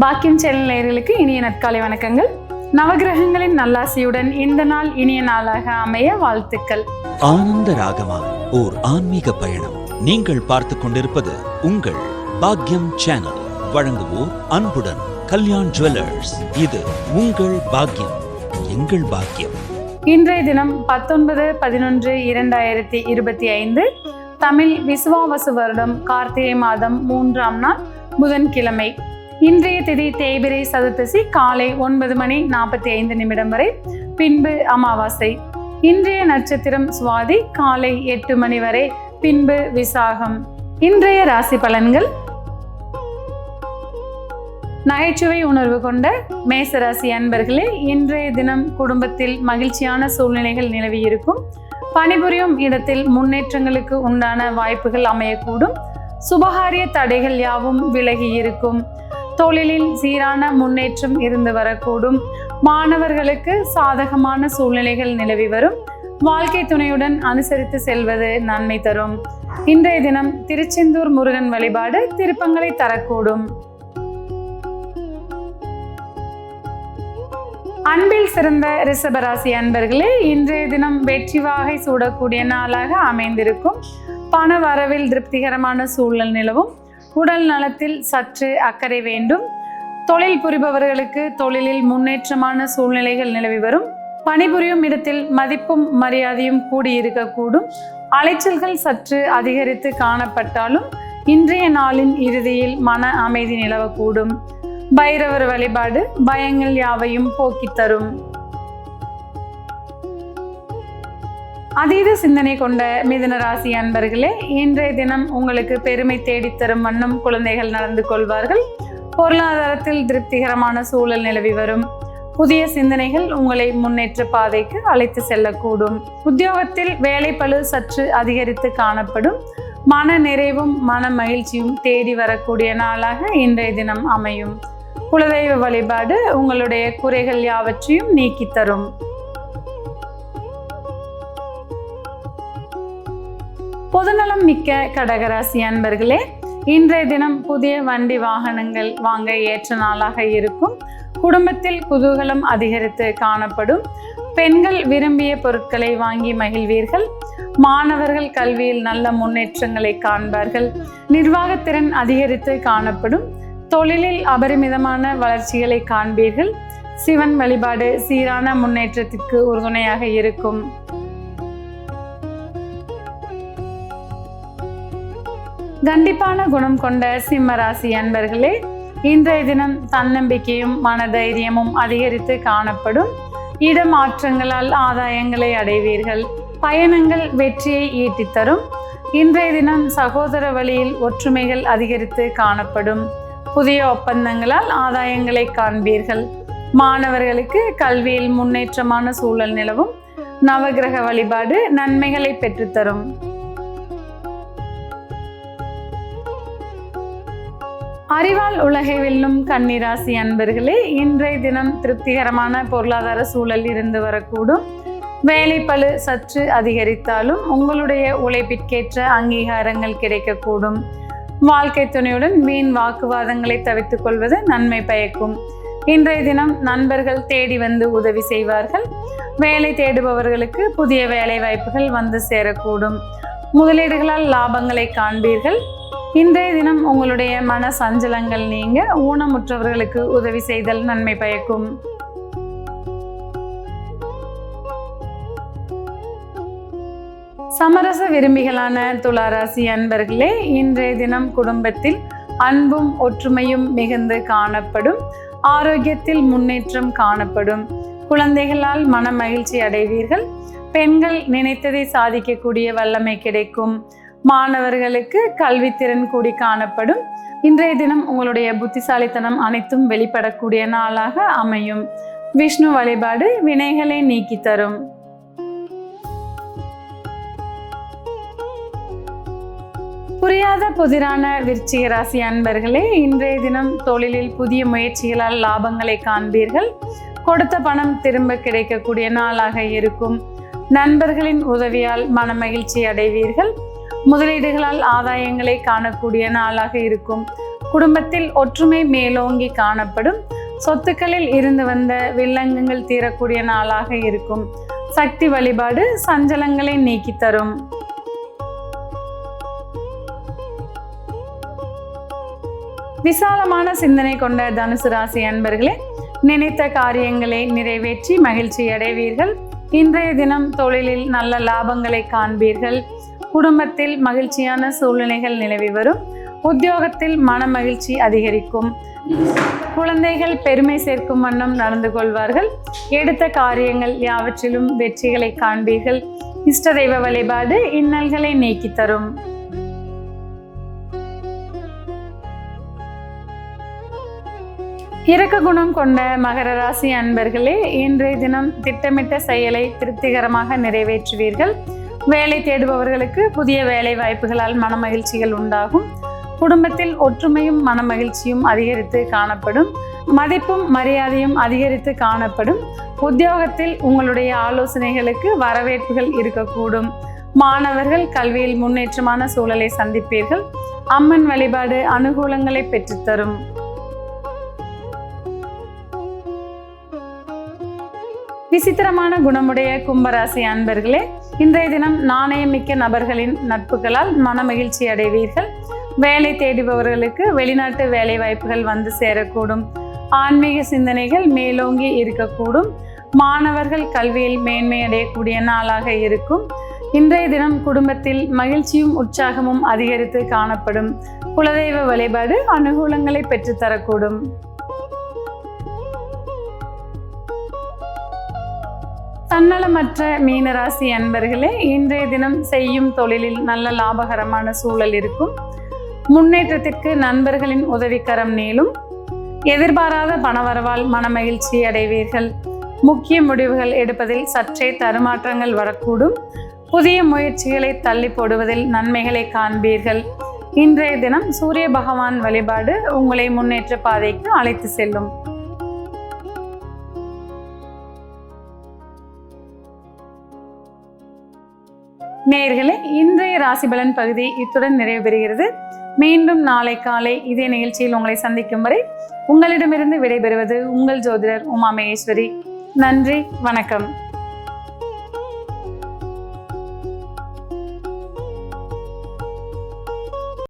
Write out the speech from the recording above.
பாக்கியம் சேனல் நேயர்களுக்கு இனிய நற்காலை வணக்கங்கள். நவகிரகங்களின் நல்லாசியுடன் இந்த நாள் இனிய நாளாக அமைய வாழ்த்துக்கள். ஆனந்த ராகமாக ஓர் ஆன்மீக பயணம். நீங்கள் பார்த்து கொண்டிருப்பது உங்கள் பாக்யம் சேனல். வழங்குவோர் அன்புடன் கல்யாண் ஜுவல்லர்ஸ். இது உங்கள் பாக்யம் எங்கள் பாக்கியம். இன்றைய தினம் பத்தொன்பது பதினொன்று இரண்டாயிரத்தி இருபத்தி ஐந்து தமிழ் விசுவாவசு வருடம் கார்த்திகை மாதம் மூன்றாம் நாள் புதன்கிழமை. இன்றைய திதி தேய்பிரை சதுர்த்தசி காலை ஒன்பது மணி நாற்பத்தி ஐந்து நிமிடம் வரை. பின்பு அமாவாசை. இன்றைய நட்சத்திரம் சுவாதி காலை எட்டு மணி வரை. பின்பு விசாகம். இன்றைய ராசி பலன்கள்? நகைச்சுவை உணர்வு கொண்ட மேசராசி அன்பர்களே இன்றைய தினம் குடும்பத்தில் மகிழ்ச்சியான சூழ்நிலைகள் நிலவி இருக்கும். பணிபுரியும் இடத்தில் முன்னேற்றங்களுக்கு உண்டான வாய்ப்புகள் அமையக்கூடும். சுபகாரிய தடைகள் யாவும் விலகி இருக்கும். தொழிலில் சீரான முன்னேற்றம் இருந்து வரக்கூடும். மாணவர்களுக்கு சாதகமான சூழ்நிலைகள் நிலவி வரும். வாழ்க்கை துணையுடன் அனுசரித்து செல்வது நன்மை தரும். இன்றைய தினம் திருச்செந்தூர் முருகன் வழிபாடு திருப்பங்களை தரக்கூடும். அன்பில் சிறந்த ரிஷபராசி அன்பர்களே இன்றைய தினம் வெற்றி வாகை சூடக்கூடிய நாளாக அமைந்திருக்கும். பண வரவில் திருப்திகரமான சூழல் நிலவும். உடல் நலத்தில் சற்று அக்கறை வேண்டும். தொழில் புரிபவர்களுக்கு தொழிலில் முன்னேற்றமான சூழ்நிலைகள் நிலவி வரும். பணிபுரியும் இடத்தில் மதிப்பும் மரியாதையும் கூடியிருக்கக்கூடும். அலைச்சல்கள் சற்று அதிகரித்து காணப்பட்டாலும் இன்றைய நாளின் இறுதியில் மன அமைதி நிலவக்கூடும். பைரவர் வழிபாடு பயங்கள் யாவையும் போக்கித் அதீத சிந்தனை கொண்ட மிதுன ராசி அன்பர்களே இன்றைய தினம் உங்களுக்கு பெருமை தேடித்தரும் வண்ணம் குழந்தைகள் நடந்து கொள்வார்கள். பொருளாதாரத்தில் திருப்திகரமான சூழல் நிலவி வரும். புதிய சிந்தனைகள் உங்களை முன்னேற்ற பாதைக்கு அழைத்து செல்லக்கூடும். உத்தியோகத்தில் வேலை பழு சற்று அதிகரித்து காணப்படும். மன நிறைவும் மன மகிழ்ச்சியும் தேடி வரக்கூடிய நாளாக இன்றைய தினம் அமையும். குலதெய்வ வழிபாடு உங்களுடைய குறைகள் யாவற்றையும் நீக்கித்தரும் தரும். பொதுநலம் மிக்க கடகராசி அன்பர்களே இன்றைய தினம் புதிய வண்டி வாகனங்கள் வாங்க ஏற்ற நாளாக இருக்கும். குடும்பத்தில் குதூகலம் அதிகரித்து காணப்படும். பெண்கள் விரும்பிய பொருட்களை வாங்கி மகிழ்வீர்கள். மாணவர்கள் கல்வியில் நல்ல முன்னேற்றங்களை காண்பார்கள். நிர்வாகத்திறன் அதிகரித்து காணப்படும். தொழிலில் அபரிமிதமான வளர்ச்சிகளை காண்பீர்கள். சிவன் வழிபாடு சீரான முன்னேற்றத்திற்கு உறுதுணையாக இருக்கும். கண்டிப்பான குணம் கொண்ட சிம்ம ராசி அன்பர்களே இன்றைய தினம் தன்னம்பிக்கையும் மனதைரியமும் அதிகரித்து காணப்படும் இடமாற்றங்களால் ஆதாயங்களை அடைவீர்கள். பயணங்கள் வெற்றியை ஈட்டித் தரும் இன்றைய தினம் சகோதர வழியில் ஒற்றுமைகள் அதிகரித்து காணப்படும். புதிய ஒப்பந்தங்களால் ஆதாயங்களை காண்பீர்கள். மாணவர்களுக்கு கல்வியில் முன்னேற்றமான சூழல் நிலவும். நவகிரக வழிபாடு நன்மைகளை பெற்றுத்தரும். அறிவால் உலகை வெல்லும் கன்னிராசி அன்பர்களே இன்றைய தினம் திருப்திகரமான பொருளாதார சூழல் இருந்து வரக்கூடும். வேலைப்பளு சற்று அதிகரித்தாலும் உங்களுடைய உழைப்பிற்கேற்ற அங்கீகாரங்கள் கிடைக்கக்கூடும். வாழ்க்கை துணையுடன் வீண் வாக்குவாதங்களை தவித்துக் கொள்வது நன்மை பயக்கும். இன்றைய தினம் நண்பர்கள் தேடி வந்து உதவி செய்வார்கள். வேலை தேடுபவர்களுக்கு புதிய வேலை வாய்ப்புகள் வந்து சேரக்கூடும். முதலீடுகளால் லாபங்களை காண்பீர்கள். இன்றைய தினம் உங்களுடைய மன சஞ்சலங்கள் நீங்க ஊனமுற்றவர்களுக்கு உதவி செய்தல் நன்மை பயக்கும். சமரச விரும்பிகளான துளாராசி அன்பர்களே இன்றைய தினம் குடும்பத்தில் அன்பும் ஒற்றுமையும் மிகுந்து காணப்படும். ஆரோக்கியத்தில் முன்னேற்றம் காணப்படும். குழந்தைகளால் மன மகிழ்ச்சி அடைவீர்கள். பெண்கள் நினைத்ததை சாதிக்கக்கூடிய வல்லமை கிடைக்கும். மாணவர்களுக்கு கல்வித்திறன் கூடி காணப்படும். இன்றைய தினம் உங்களுடைய புத்திசாலித்தனம் அனைத்தும் வெளிப்படக்கூடிய நாளாக அமையும். விஷ்ணு வழிபாடு வினைகளை நீக்கி தரும். புரியாத புதிரான விருச்சிக ராசி அன்பர்களே இன்றைய தினம் தொழிலில் புதிய முயற்சிகளால் லாபங்களை காண்பீர்கள். கொடுத்த பணம் திரும்ப கிடைக்கக்கூடிய நாளாக இருக்கும். நண்பர்களின் உதவியால் மனமகிழ்ச்சி அடைவீர்கள். முதலீடுகளால் ஆதாயங்களை காணக்கூடிய நாளாக இருக்கும். குடும்பத்தில் ஒற்றுமை மேலோங்கி காணப்படும். சொத்துக்களில் இருந்து வந்த வில்லங்கங்கள் தீரக்கூடிய நாளாக இருக்கும். சக்தி வழிபாடு சஞ்சலங்களை நீக்கி தரும். விசாலமான சிந்தனை கொண்ட தனுசு ராசி அன்பர்களே நினைத்த காரியங்களை நிறைவேற்றி மகிழ்ச்சி அடைவீர்கள் இன்றைய தினம் தொழிலில் நல்ல லாபங்களை காண்பீர்கள். குடும்பத்தில் மகிழ்ச்சியான சூழ்நிலைகள் நிலவி வரும். உத்தியோகத்தில் மன மகிழ்ச்சி அதிகரிக்கும். குழந்தைகள் பெருமை சேர்க்கும் வண்ணம் நடந்து கொள்வார்கள். எடுத்த காரியங்கள் யாவற்றிலும் வெற்றிகளை காண்பீர்கள். இஷ்ட தெய்வ வழிபாடு இன்னல்களை நீக்கி தரும். இரக்க குணம் கொண்ட மகர ராசி அன்பர்களே இன்றைய தினம் திட்டமிட்ட செயலை திருப்திகரமாக நிறைவேற்றுவீர்கள். வேலை தேடுபவர்களுக்கு புதிய வேலை வாய்ப்புகளால் மனமகிழ்ச்சிகள் உண்டாகும். குடும்பத்தில் ஒற்றுமையும் மனமகிழ்ச்சியும் அதிகரித்து காணப்படும். மதிப்பும் மரியாதையும் அதிகரித்து காணப்படும். உத்தியோகத்தில் உங்களுடைய ஆலோசனைகளுக்கு வரவேற்புகள் இருக்கக்கூடும். மாணவர்கள் கல்வியில் முன்னேற்றமான சூழலை சந்திப்பீர்கள். அம்மன் வழிபாடு அனுகூலங்களை பெற்றுத்தரும். விசித்திரமான குணமுடைய கும்பராசி அன்பர்களே இன்றைய தினம் நாணயமிக்க நபர்களின் நட்புகளால் மனமகிழ்ச்சி அடைவீர்கள். வேலை தேடுபவர்களுக்கு வெளிநாட்டு வேலை வாய்ப்புகள் வந்து சேரக்கூடும். ஆன்மீக சிந்தனைகள் மேலோங்கி இருக்கக்கூடும். மாணவர்கள் கல்வியில் மேன்மை அடையக்கூடிய நாளாக இருக்கும். இன்றைய தினம் குடும்பத்தில் மகிழ்ச்சியும் உற்சாகமும் அதிகரித்து காணப்படும். குலதெய்வ வழிபாடு அனுகூலங்களை பெற்றுத்தரக்கூடும். தன்னலமற்ற மீனராசி அன்பர்களே இன்றைய தினம் செய்யும் தொழிலில் நல்ல லாபகரமான சூழல் இருக்கும். முன்னேற்றத்திற்கு நண்பர்களின் உதவிக்கரம் நீளும். எதிர்பாராத பணவரவால் மனமகிழ்ச்சி அடைவீர்கள். முக்கிய முடிவுகள் எடுப்பதில் சற்றே தருமாற்றங்கள் வரக்கூடும். புதிய முயற்சிகளை தள்ளி போடுவதில் நன்மைகளை காண்பீர்கள். இன்றைய தினம் சூரிய பகவான் வழிபாடு உங்களை முன்னேற்ற பாதைக்கு அழைத்து செல்லும். நேயர்களே இன்றைய ராசிபலன் பகுதி இத்துடன் நிறைவு பெறுகிறது மீண்டும் நாளை காலை இதே நிகழ்ச்சியில் உங்களை சந்திக்கும் வரை உங்களிடமிருந்து விடைபெறுவது உங்கள் ஜோதிடர் உமா மகேஸ்வரி நன்றி வணக்கம்.